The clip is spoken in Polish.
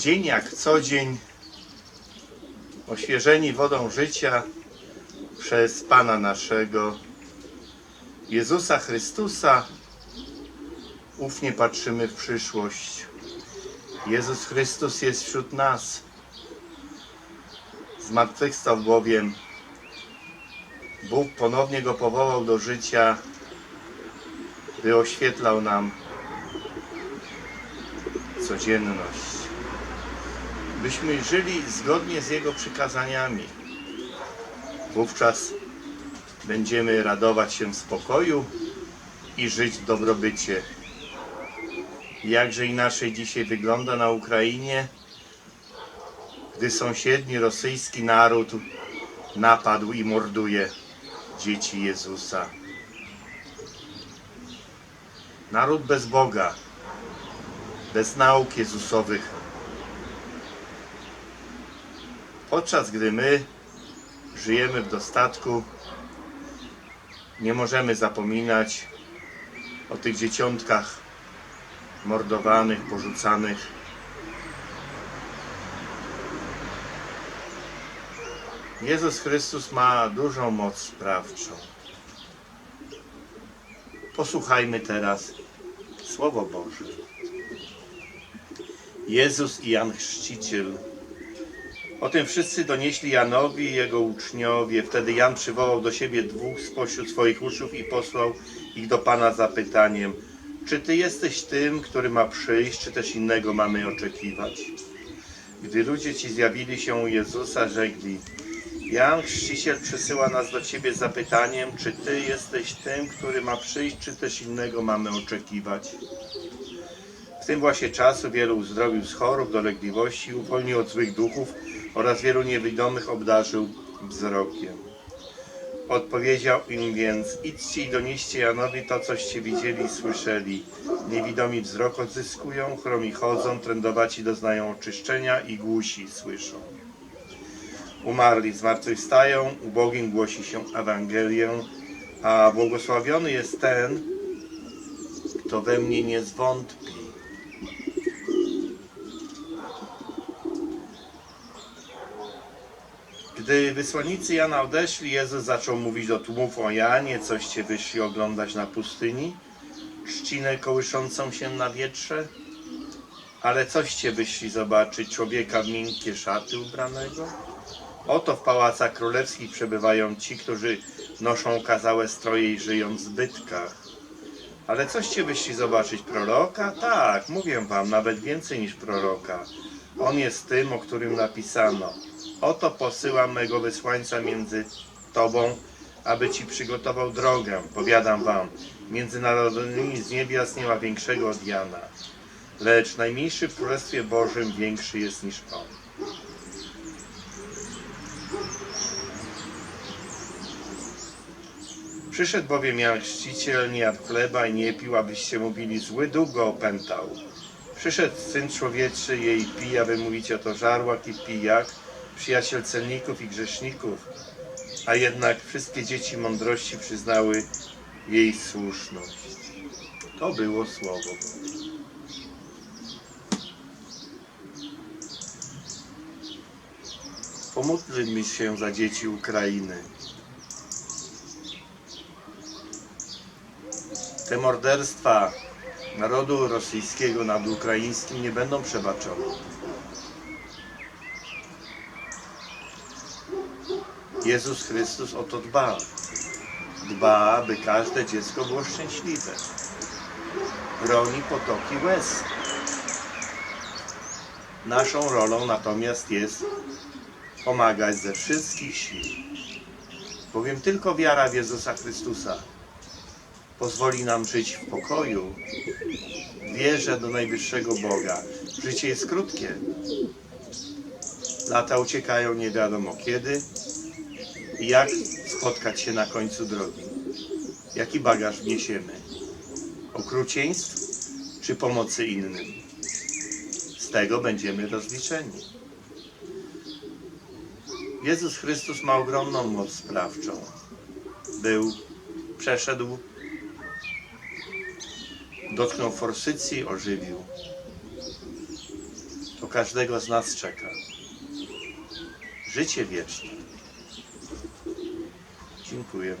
Dzień jak co dzień, oświeżeni wodą życia przez Pana naszego, Jezusa Chrystusa, ufnie patrzymy w przyszłość. Jezus Chrystus jest wśród nas. Zmartwychwstał bowiem. Bóg ponownie go powołał do życia, by oświetlał nam codzienność. Byśmy żyli zgodnie z Jego przykazaniami. Wówczas będziemy radować się w spokoju i żyć w dobrobycie. Jakże inaczej dzisiaj wygląda na Ukrainie, gdy sąsiedni rosyjski naród napadł i morduje dzieci Jezusa. Naród bez Boga, bez nauk Jezusowych. Podczas gdy my żyjemy w dostatku, nie możemy zapominać o tych dzieciątkach mordowanych, porzucanych. Jezus Chrystus ma dużą moc sprawczą. Posłuchajmy teraz Słowo Boże. Jezus i Jan Chrzciciel. O tym wszyscy donieśli Janowi i jego uczniowie. Wtedy Jan przywołał do siebie dwóch spośród swoich uczniów i posłał ich do Pana zapytaniem: Czy Ty jesteś tym, który ma przyjść, czy też innego mamy oczekiwać? Gdy ludzie ci zjawili się u Jezusa, rzekli: Jan Chrzciciel przysyła nas do Ciebie z zapytaniem, czy Ty jesteś tym, który ma przyjść, czy też innego mamy oczekiwać? W tym właśnie czasu wielu uzdrowił z chorób, dolegliwości, uwolnił od złych duchów oraz wielu niewidomych obdarzył wzrokiem. Odpowiedział im więc, idźcie i donieście Janowi to, coście widzieli i słyszeli. Niewidomi wzrok odzyskują, chromi chodzą, trędowaci doznają oczyszczenia i głusi słyszą. Umarli zmartwychwstają, ubogim głosi się Ewangelię, a błogosławiony jest ten, kto we mnie nie zwątpi. Gdy wysłannicy Jana odeszli, Jezus zaczął mówić do tłumów o Janie, coście wyszli oglądać na pustyni, trzcinę kołyszącą się na wietrze, ale coście wyszli zobaczyć człowieka w miękkie szaty ubranego? Oto w pałacach królewskich przebywają ci, którzy noszą okazałe stroje i żyją w zbytkach. Ale coście wyszli zobaczyć proroka? Tak, mówię wam, nawet więcej niż proroka. On jest tym, o którym napisano. Oto posyłam mego wysłańca między tobą, aby ci przygotował drogę. Powiadam wam, między narodami z niebios nie ma większego od Jana. Lecz najmniejszy w Królestwie Bożym większy jest niż on. Przyszedł bowiem Jan Chrzciciel, nie jadł chleba i nie pił, abyście mówili, zły duch go opętał. Przyszedł Syn Człowieczy, jej pij, aby mówić oto żarłak i pijak, przyjaciel celników i grzeszników, a jednak wszystkie dzieci mądrości przyznały jej słuszność. To było słowo. Pomódlmy się za dzieci Ukrainy. Te morderstwa narodu rosyjskiego nad ukraińskim nie będą przebaczone. Jezus Chrystus o to dba. Dba, aby każde dziecko było szczęśliwe. Broni potoki łez. Naszą rolą natomiast jest pomagać ze wszystkich sił. Bowiem tylko wiara w Jezusa Chrystusa pozwoli nam żyć w pokoju, wierze do najwyższego Boga. Życie jest krótkie. Lata uciekają nie wiadomo kiedy jak spotkać się na końcu drogi. Jaki bagaż wniesiemy? Okrucieństw czy pomocy innym? Z tego będziemy rozliczeni. Jezus Chrystus ma ogromną moc sprawczą. Był, przeszedł dotknął forsycji, ożywił. To każdego z nas czeka. Życie wieczne. Dziękuję.